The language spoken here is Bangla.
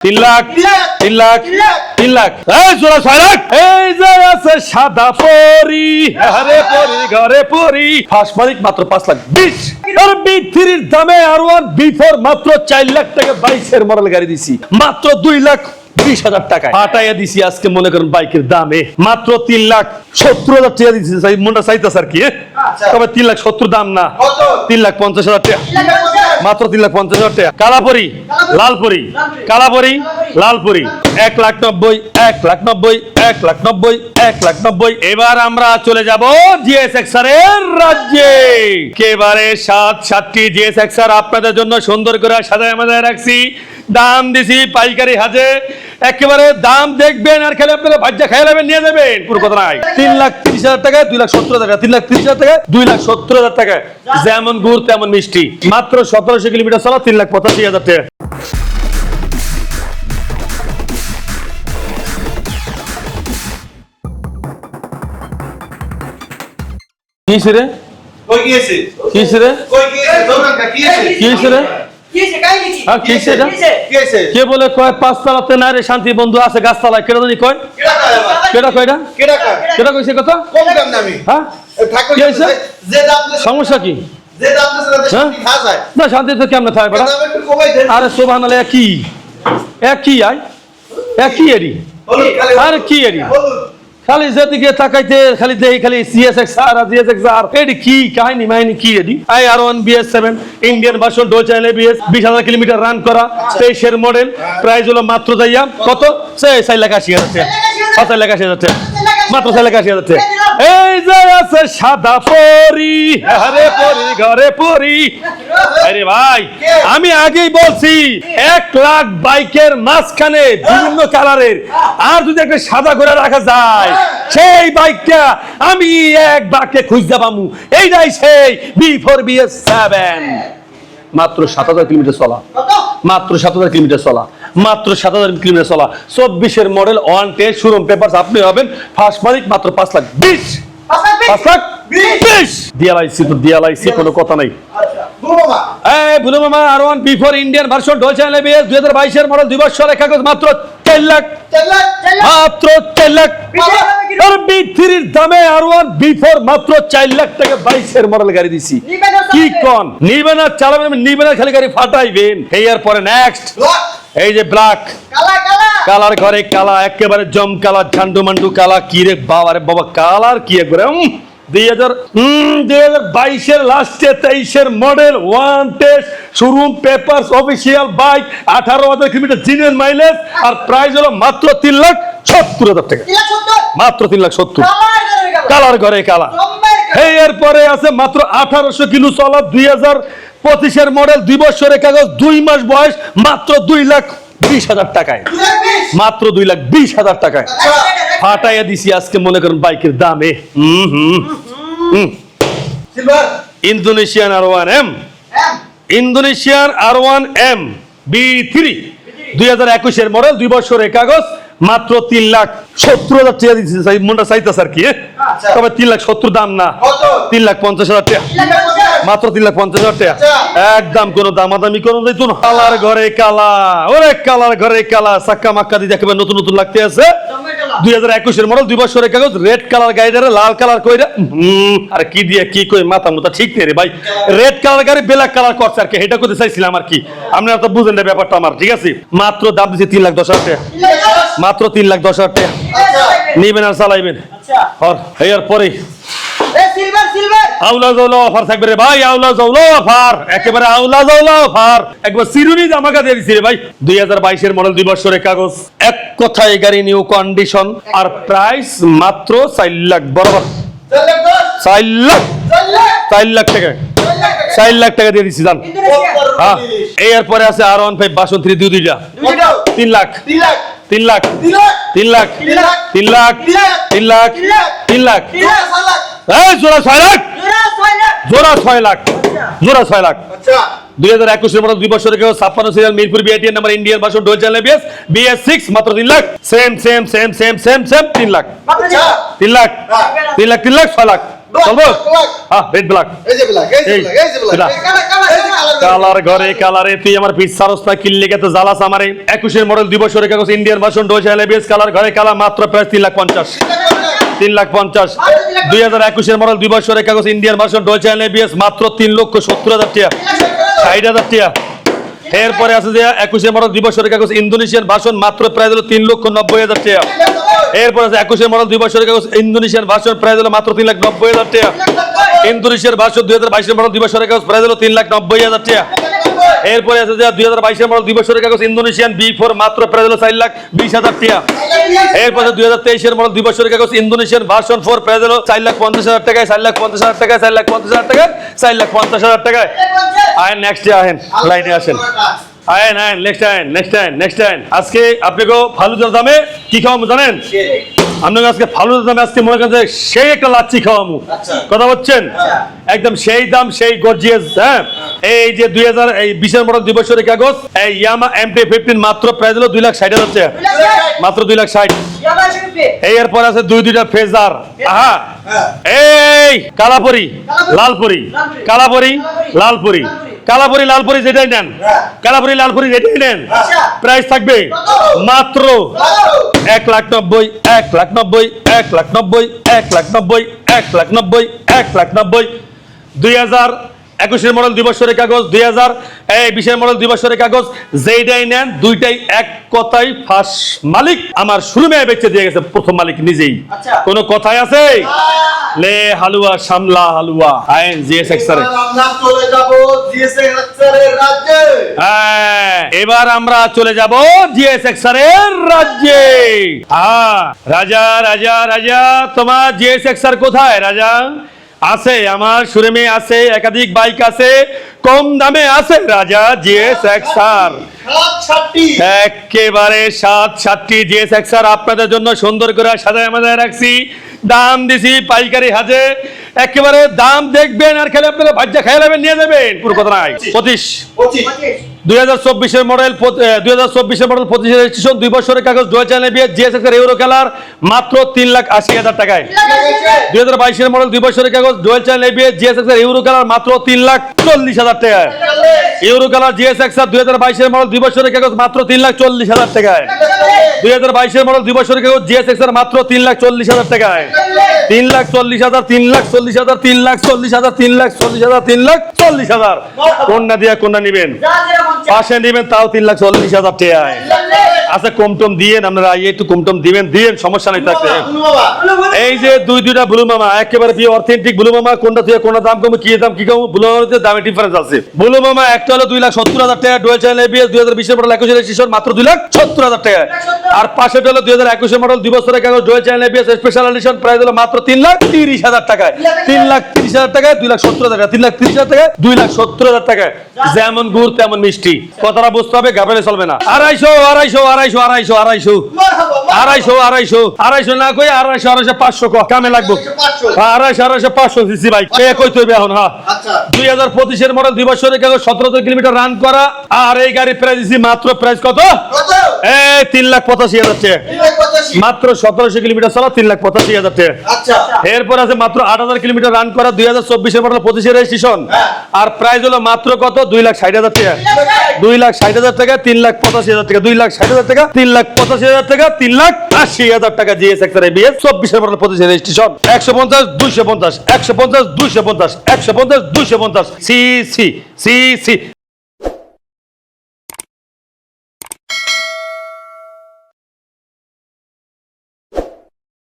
তিন লাখ তিন লাখ তিন লাখ এই জোড়া ছয় লাখ। এই যে আছে সাদা পরি। ঘরে পরি ঘরে পরি। ফার্স্ট মালিক মাত্র পাঁচ লাখ বিশ। আর বি থ্রির দামে আর ওয়ান বি ফোর মাত্র চার লাখ টাকা বাইশের মডেল গাড়ি দিছি। মাত্র দুই লাখ বিশ হাজার টাকায়। পাঠাইয়া দিছি আজকে মনে করেন বাইকের দামে। মাত্র তিন লাখ সত্তর হাজার টাকা দিছি মনটা চাইতেছে আর কি হ্যাঁ? তবে তিন লাখ সত্তর দাম না। তিন লাখ পঞ্চাশ হাজার টাকা। মাত্র তিন লাখ পঞ্চাশ হাজার টাকা। কালাপরি লালপুরি। কালাপরি লালপুরি। এক লাখ নব্বই এক লাখ নব্বই এক লাখ নব্বই এক লাখ নব্বই। এবার আমরা চলে যাব জিএস এক্সার এর রাজ্যে। একেবারে সাত সাতটি জিএস এক্সার আপনাদের জন্য সুন্দর করে সাজায় মাজায় রাখছি। দাম দিছি পাইকারি হাজে একেবারে দাম দেখবেন আর খেলে আপনারা ভাজ্যা খেয়ে নেবেন নিয়ে যাবেন। পুরো কথা নাই। তিন লাখ তিরিশ হাজার টাকা দুই লাখ সত্তর হাজার টাকা তিন লাখ তিরিশ হাজার টাকা দুই লাখ সত্তর হাজার টাকা যেমন গুড় তেমন মিষ্টি। মাত্র সতেরোশো কিলোমিটার চলা তিন লাখ পঁচাশি হাজার টাকা। কি রে? কি রে? কা রে? কে বলে কয় শান্তি বন্ধু আছে গাছ তালায় কেটা জানি কয়? কেটা কয়টা কেটা কইছে কথা? হ্যাঁ? সমস্যা কি? হ্যাঁ? শান্তি তো কেমন থাকে আরে শোভা কি একই একই আয় এক কি এরি আরে কি এরি? খালি যেদিকে তাকাইতে, খালি দেই, খালি সিএসএক্স আর জিএসএক্স আর এডি কি কাহিনী, মাইনি কি এডি I R one BS seven Indian version do চাইলে বিএস বিশ হাজার কিলোমিটার রান করা, তেইশের মডেল প্রাইস হলো মাত্র যাইয়া কত? সে চার লাখ আশি হাজার চার লাখ আশি হাজার মাত্র আশি হাজার টাকা। এই যে আছে সাদা পরি। ঘরে পরি ঘরে পরি। আরে ভাই আমি আগেই বলছি এক লাখ বাইকের মাঝখানে বিভিন্ন কালারের। আর যদি একটা সাদা করে রাখা যায় সেই বাইকটা আমি এক বাক্যে খুঁজতে পামু। এইটাই সেই B four B S seven মাত্র সাত হাজার কিলোমিটার চলা। মাত্র সাত হাজার কিলোমিটার চলা। মাত্র সাত হাজার কিলোমিটার চলা। চব্বিশের model one test showroom paper আপনি হবেন ফার্স্ট মালিক মাত্র পাঁচ লাখ বিশ। পাঁচ লাখ বিশ? দিয়ালাইছি তো দিয়ালাইছি কোনো কথা নাই। আচ্ছা এই বুলু মামা R one B four Indian version dual channel ABS দুই হাজার বাইশের মডেল দুই বছর কাগজ মাত্র চার লাখ। মাত্র চার লাখ। আর বি থ্রির দামে আর ওয়ান বি ফোর মাত্র চার লাখ টাকা বাইশের মডেল গাড়ি দিছি। কি কন? নিবেন আর চালাবেন নিবেন খালি গাড়ি ফাটাইবেন। এই আর পরে নেক্সট এই যে ব্ল্যাক কালা কালা। কালার ঘরে কালা একেবারে জম কালা ঝান্ডু মান্ডু কালা কি রে বাবা রে বাবা কালার কি একবারে উম, দুই হাজার দুই হাজার বাইশের লাস্টে তেইশের model one test showroom paper official bike আঠারো হাজার কিলোমিটার জিনিয়ার মাইলেজ আর প্রাইস হলো মাত্র তিন লাখ সত্তর হাজার টাকা। মাত্র তিন লাখ সত্তর। কালার করে ঘরে কালা। কালা। এই এরপরে আছে মাত্র আঠারোশো কিলো চলা দুই হাজার পঁচিশের মডেল দুই বছরের কাগজ দুই মাস বয়স মাত্র দুই লাখ বিশ হাজার টাকায়। মাত্র দুই লাখ বিশ হাজার টাকায়। আচ্ছা ফাটাইয়া দিছি আজকে মনে করেন বাইকের দামে। হুম হুম Indonesian R one M Indonesian R one M B three দুই হাজার একুশের মডেল দুই বছরের কাগজ মাত্র তিন লাখ সত্তর হাজার টাকা দিচ্ছে মনটা চাইতেছে আর কি? আচ্ছা। তবে তিন লাখ সত্তর দাম না। তিন লাখ পঞ্চাশ হাজার টাকা। মাত্র তিন লাখ পঞ্চাশ হাজার টাকা। একদম কোনো দামাদামি কোনো দিত না। কালার ঘরে কালা। ওরে কালার ঘরে কালা। সাক্কা মাক্কা দিয়ে একেবারে নতুন নতুন লাগতে আছে। দুই হাজার একুশের মডেল দুই বছরের কাগজ রেড কালার গাড়িটারে লাল কালার কইরা। আর কি দিয়ে কি কই মাথা মুথা ঠিক নেই রে ভাই। রেড কালার গাড়ি ব্ল্যাক কালার করছে আর কি। এটা করতে চাইছিলাম আর কি। আপনারা তো বুঝেন না ব্যাপারটা আমার ঠিক আছে? মাত্র দাম দিচ্ছে তিন লাখ দশ হাজার টাকা। মাত্র তিন লাখ দশ হাজার টাকা। আচ্ছা। নিবেন আর চালাইবেন। আচ্ছা। হর এর পরে আউলা জৌলা অফার থাকবে রে ভাই আউলা জৌলা অফার একেবারে আউলা জৌলা অফার একবার সিরুনি দিছি রে ভাই দুই হাজার বাইশের মডেল দুই বছরের কাগজ এক কথায় গাড়ি নিউ কন্ডিশন আর প্রাইস মাত্র চার লাখ বরাবর চার লাখ চার লাখ টাকা চার লাখ টাকা চার লাখ টাকা দিয়ে দিচ্ছি জান হ্যাঁ এরপরে আছে আর ওয়ান ফাইভ বাসন থ্রি দুই দুইটা তিন লাখ তিন লাখ তিন লাখ তিন লাখ তিন লাখ তিন লাখ তিন লাখ তিন লাখ তিন লাখ তিন লাখ চার লাখ এই জোড়া ছয় লাখ। জোড়া ছয় লাখ। জোড়া ছয় লাখ। জোড়া ছয় লাখ। আচ্ছা। দুই হাজার একুশের মতো দুই বছর কেউ ছাপ্পান্ন serial Mirpur বিআইটিএন number Indian version dual channel BS বিএস সিক্স মাত্র তিন lakh. Same same same same same same তিন লাখ। আচ্ছা। তিন লাখ। হ্যাঁ। তিন লাখ তিন লাখ ছয় লাখ। চলবো? হ্যাঁ রেড ব্ল্যাক কালা, কালা, কালার ঘরে কালারে তুই আমার পিস সারস না কিনলে গেতে জ্বালাস আমারে। একুশের মডেল দুই বছরের কাগজ ইন্ডিয়ান ভার্সন ডোজ এলবিএস কালার ঘরে কালার মাত্র প্রায় তিন লাখ পঞ্চাশ। তিন লাখ পঞ্চাশ। দুই হাজার একুশের মডেল দুই বছরের কাগজ ইন্ডিয়ান ভার্সন ডোজ এলবিএস মাত্র তিন লক্ষ সত্তর হাজার টাকা ষাট হাজার টাকা এরপরে আছে যে একুশের মডেল দুই বছরের কাগজ ইন্দোনেশিয়ান ভার্সন মাত্র প্রায় হলো তিন লক্ষ নব্বই হাজার টাকা এরপর আছে একুশের মডেল দুই বছরের কাগজ ইন্দোনেশিয়ান ভার্সন প্রায় হলো মাত্র তিন লাখ নব্বই হাজার টাকা ইন্দোনেশিয়ার ভার্সন দুই হাজার বাইশের মডেল দুই বছরের কাগজ প্রায় হলো তিন লাখ নব্বই হাজার টাকা এরপরে আছে যে দুই হাজার বাইশের মডেল দুই বছরের কাগজ, ইন্দোনেশিয়ান বি ফোর, মাত্র প্রায় হলো চার লাখ বিশ হাজার টাকা এরপরে দুই হাজার তেইশের মডেল দুই বছরের কাগজ, ইন্দোনেশিয়ান ভার্সন ফোর প্রায় হলো চার লাখ পঞ্চাশ হাজার টাকায়, চার লাখ পঞ্চাশ হাজার টাকায়, চার লাখ পঞ্চাশ হাজার টাকায়, চার লাখ পঞ্চাশ হাজার টাকায়। আয়েন নেক্সট আহেন লাইনে আসেন। আয়েন আয়েন নেক্সট আয়েন নেক্সট আয়েন নেক্সট আয়েন। আজকে আপনাকে ফালুদার দামে কি খাওয়াবো জানেন? আপনাকে আজকে ফালুদার দামে আজকে মনে করেন সেই একটা লাচ্ছি খাওয়াবো আচ্ছা। কথা বলছেন? একদম সেই দাম সেই গর্জিয়াস হ্যাঁ? এই যে দুই হাজার এই বিশের মডেল দুই বছরের কাগজ এই ইয়ামা এম এমটি ফিফটিন মাত্র প্রাইস হলো দুই লাখ ষাট হাজার মাত্র দুই লাখ ষাট। এই এরপর আছে দুই দুইটা ফেজার। আহা! এই কালাপুরি লালপুরি। কালাপুরি লালপুরি। কালাপুরি লালপুরি যেটাই নেন। কালাপুরি লালপুরি যেটাই নেন প্রাইস থাকবে মাত্র এক লাখ নব্বই এক লাখ নব্বই এক লাখ নব্বই এক লাখ নব্বই এক লাখ নব্বই এক লাখ নব্বই। দুই হাজার একুশের মডেল দুই বছরের কাগজ দুই হাজার এই বিশের মডেল দুই বছরের কাগজ যেইটাই নেন দুইটাই এক কথাই ফাঁস মালিক। আমার শুরুমে বেচে দিয়ে গেছে প্রথম মালিক নিজেই। আচ্ছা। কোনো কথাই আছে? লে হালুয়া সামলা হালুয়া। আইন জিএস এক্সারে। হ্যাঁ, এবার আমরা চলে যাব জিএস এক্সারের রাজ্যে। হ্যাঁ রাজা রাজা রাজা তোমার জিএস এক্সার কোথায়? রাজা আছে আমার সুরেমে আছে একাধিক বাইক আছে কম দামে আছে রাজা জিএস এক্সার একেবারে সাত সাতটি জিএস এক্সার আপনাদের জন্য সুন্দর করে সাজায় আমাদের রাখছি। দাম দিছি পাইকারি হাজে। একেবারে দাম দেখবেন আর খেলে আপনারা ভাজ্যা খেয়ে নেবেন নিয়ে যাবেন। পুরো কথা নাই। পঁচিশ। পঁচিশ। দুই হাজার চব্বিশের মডেল দুই হাজার মডেল পঁচিশ রেজিস্ট্রেশন, দুই কাগজ দুই হাজার বিয়ে জিএস এক্সার ইউরো মাত্র তিন লাখ আশি হাজার টাকায়। দুই হাজার বাইশের মডেল, দুই বছরের কাগজ dual channel ABS GS X R euro colour মাত্র তিন লাখ চল্লিশ হাজার টাকায়। ইউরো কালার জিএস এক্সার দুই হাজার বাইশের মডেল, দুই কাগজ, মাত্র তিন লাখ চল্লিশ হাজার টাকায়। দুই হাজার বাইশের মডেল, দুই বছরের কাগজ জিএস এক্সার মাত্র তিন লাখ চল্লিশ হাজার টাকায়। তিন লাখ চল্লিশ হাজার, তিন লাখ চল্লিশ হাজার, তিন লাখ চল্লিশ হাজার, তিন লাখ চল্লিশ হাজার, তিন লাখ চল্লিশ হাজার। কন্যা দিয়া কন্যা নিবেন। পাশে নিবেন তাও তিন লাখ চল্লিশ হাজার টাকায়। আচ্ছা কমটম দিয়েন আপনারা একটু কমটম দিবেন দিয়েন সমস্যা নেই থাকতে এই যে দুই দুইটা ব্লু মামা একেবারে অথেন্টিক ব্লু মামা কোনটা থেকে কোনটা দাম কমে কি দাম কি কম ব্লু দামে ডিফারেন্স আছে। ব্লু মামা একটা হলো দুই লাখ সত্তর হাজার টাকা ডুয়েল চ্যানেল এবিএস দুই হাজার বিশের মডেল একুশের মাত্র দুই লাখ সত্তর হাজার টাকা। আর পাশেটা হলো দুই হাজার একুশের মডেল দুই বছরের কাগজ dual channel ABS special edition price হলো মাত্র তিন লাখ তিরিশ হাজার টাকায়। তিন লাখ তিরিশ হাজার। টাকায় দুই লাখ সত্তর হাজার টাকা তিন লাখ তিরিশ হাজার টাকায় দুই লাখ সত্তর হাজার টাকায়। যেমন গুড় তেমন মিষ্টি। কথাটা বুঝতে হবে গাবেলে চলবে না। আড়াইশো আড়াইশো আড়াইশো আড়াইশো আড়াইশো। আড়াইশো আড়াইশো আড়াইশো না কই আড়াইশো আড়াইশো পাঁচশো কামে লাগবো। হ্যাঁ, আড়াইশো আড়াইশো পাঁচশো দিচ্ছি ভাই কে কই তৈবে এখন হ্যাঁ? আচ্ছা। দুই হাজার পঁচিশের মডেল দুই বছরের কাগজ সতেরো কিলোমিটার রান করা আর এই গাড়ি প্রাইস দিচ্ছি মাত্র প্রাইস কত? কত? এই তিন লাখ পঁচাশি হাজার মাত্র সতেরোশো কিলোমিটার চালা তিন লাখ পঁচাশি হাজার টাকা আচ্ছা। এরপর আছে মাত্র আট হাজার কিলোমিটার রান করা দুই হাজার চব্বিশের মডেল পঁচিশের রেজিস্ট্রেশন। আর প্রাইস হলো মাত্র কত? দুই লাখ ষাট হাজার টাকা। দুই লাখ ষাট। হাজার টাকা তিন লাখ পঁচাশি হাজার টাকা দুই লাখ ষাট হাজার টাকা তিন লাখ পঁচাশি হাজার টাকা তিন লাখ আশি হাজার টাকা জিএস এক্সার এবিএস চব্বিশের মডেল পঁচিশের রেজিস্ট্রেশন একশো পঞ্চাশ দুইশো পঞ্চাশ একশো পঞ্চাশ দুইশো পঞ্চাশ একশো পঞ্চাশ দুইশো পঞ্চাশ সি সি সি সি